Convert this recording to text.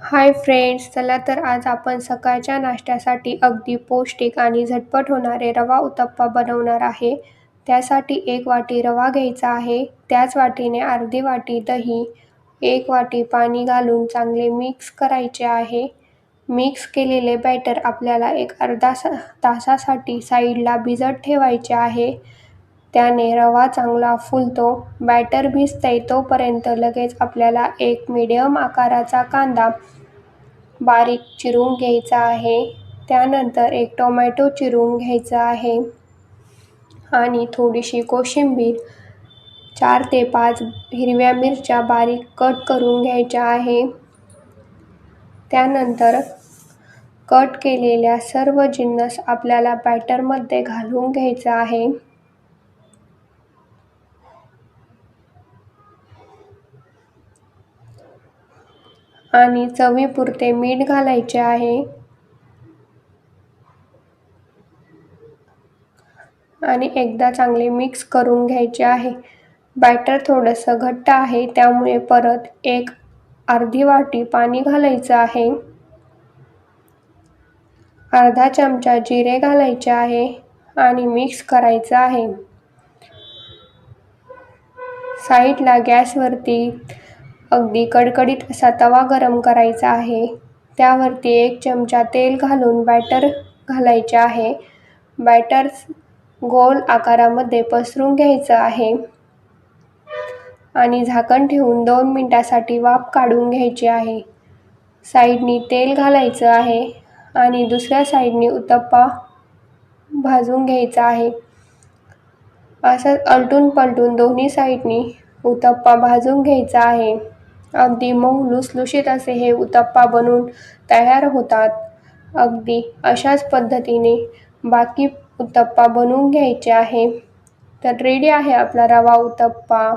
Hi friends चला तर आज आपण सकाळच्या नाश्त्यासाठी अगदी पौष्टिक आणि झटपट होणारे रवा उत्तप्पा बनवणार आहे. त्यासाठी एक वाटी रवा घ्यायचा आहे. त्याच वाटीने अर्धी वाटी दही एक वाटी पाणी घालून चांगले मिक्स करायचे आहे. मिक्स केलेले बॅटर आपल्याला एक अर्धा सा तासासाठी साईडला भिजत ठेवायचे आहे. त्याने रवा चांगला फुलतो बॅटर भिजतंय तोपर्यंत लगेच आपल्याला एक मिडियम आकाराचा कांदा बारीक चिरून घ्यायचा आहे. त्यानंतर एक टोमॅटो चिरून घ्यायचा आहे आणि थोडीशी कोशिंबीर चार ते पाच हिरव्या मिरच्या बारीक कट करून घ्यायच्या आहे. त्यानंतर कट केलेल्या सर्व जिन्नस आपल्याला बॅटरमध्ये घालून घ्यायचा आहे. आणि चवीपुरते मीठ घालायचे आहे. आणि एकदा चांगले मिक्स करून घ्यायचे आहे. बॅटर थोडंसं घट्ट आहे त्यामुळे परत एक अर्धी वाटी पाणी घालायचं आहे. अर्धा चमचा जिरे घालायचे आहे आणि मिक्स करायचं आहे. साईडला गॅसवरती अगदी कडकडीत असा तवा गरम करायचा आहे. त्यावरती एक चमचा तेल घालून बॅटर घालायचे आहे. बॅटर गोल आकारामध्ये पसरून घ्यायचं आहे. आणि झाकण ठेवून दोन मिनटासाठी वाफ काढून घ्यायची आहे. साईडनी तेल घालायचं आहे आणि दुसऱ्या साईडनी उत्तप्पा भाजून घ्यायचा आहे. असं अलटून पलटून दोन्ही साईडनी उत्तप्पा भाजून घ्यायचा आहे. अगदी मऊ लुसलुशीत असे हे उत्तप्पा बनवून तयार होतात. अगदी अशाच पद्धतीने बाकी उत्तप्पा बनवून घ्यायचे आहे. तर रेडी आहे आपला रवा उत्तप्पा.